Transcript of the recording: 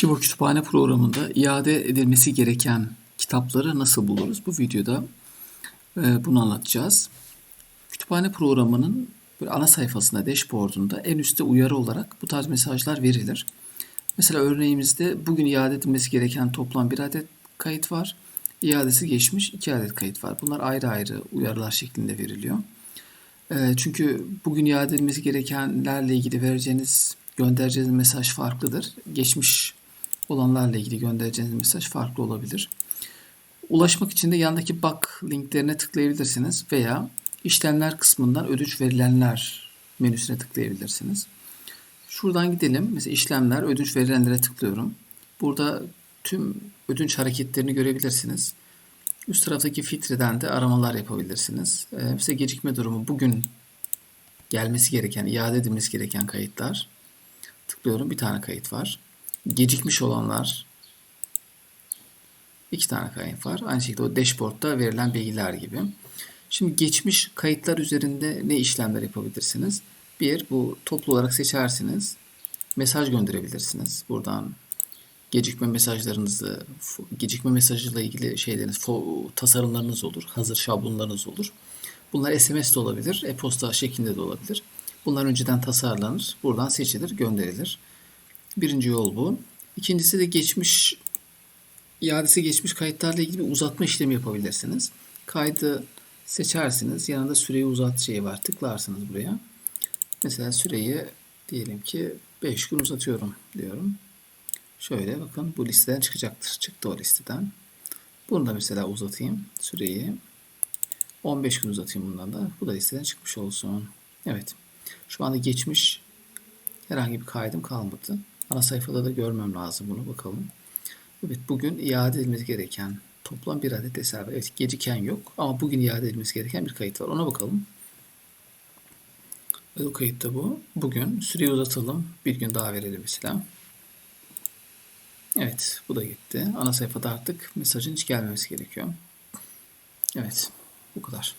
Kibo Kütüphane programında iade edilmesi gereken kitapları nasıl buluruz? Bu videoda e, bunu anlatacağız. Kütüphane programının ana sayfasında, dashboard'unda en üstte uyarı olarak bu tarz mesajlar verilir. Mesela örneğimizde bugün iade edilmesi gereken toplam bir adet kayıt var. İadesi geçmiş iki adet kayıt var. Bunlar ayrı ayrı uyarılar şeklinde veriliyor. E, çünkü bugün iade edilmesi gerekenlerle ilgili vereceğiniz, göndereceğiniz mesaj farklıdır. Geçmiş olanlarla ilgili göndereceğiniz mesaj farklı olabilir. Ulaşmak için de yandaki bak linklerine tıklayabilirsiniz veya işlemler kısmından ödünç verilenler menüsüne tıklayabilirsiniz. Şuradan gidelim. Mesela işlemler, ödünç verilenlere tıklıyorum. Burada tüm ödünç hareketlerini görebilirsiniz. Üst taraftaki filtreden de aramalar yapabilirsiniz. Ee, mesela gecikme durumu bugün gelmesi gereken, iade edilmesi gereken kayıtlar. Tıklıyorum. Bir tane kayıt var. Gecikmiş olanlar iki tane kayıt var. Aynı şekilde o dashboard'da verilen bilgiler gibi. Şimdi geçmiş kayıtlar üzerinde ne işlemler yapabilirsiniz? Bir, bu toplu olarak seçersiniz. Mesaj gönderebilirsiniz. Buradan gecikme mesajlarınızı, gecikme mesajıyla ilgili şeyleriniz, tasarımlarınız olur. Hazır şablonlarınız olur. Bunlar SMS de olabilir, e-posta şeklinde de olabilir. Bunlar önceden tasarlanır. Buradan seçilir, gönderilir. Birinci yol bu. İkincisi de geçmiş iadesi geçmiş kayıtlarla ilgili bir uzatma işlemi yapabilirsiniz. Kaydı seçersiniz. Yanında süreyi uzat şeyi var. Tıklarsınız buraya. Mesela süreyi diyelim ki 5 gün uzatıyorum diyorum. Şöyle bakın bu listeden çıkacaktır. Çıktı o listeden. Bunu da mesela uzatayım süreyi. 15 gün uzatayım bundan da. Bu da listeden çıkmış olsun. Evet. Şu anda geçmiş herhangi bir kaydım kalmadı. Ana sayfada da görmem lazım bunu bakalım. Evet bugün iade edilmesi gereken toplam bir adet hesap. Evet geciken yok ama bugün iade edilmesi gereken bir kayıt var. Ona bakalım. Evet o kayıt da bu. Bugün süreyi uzatalım. Bir gün daha verelim mesela. Evet bu da gitti. Ana sayfada artık mesajın hiç gelmemesi gerekiyor. Evet bu kadar.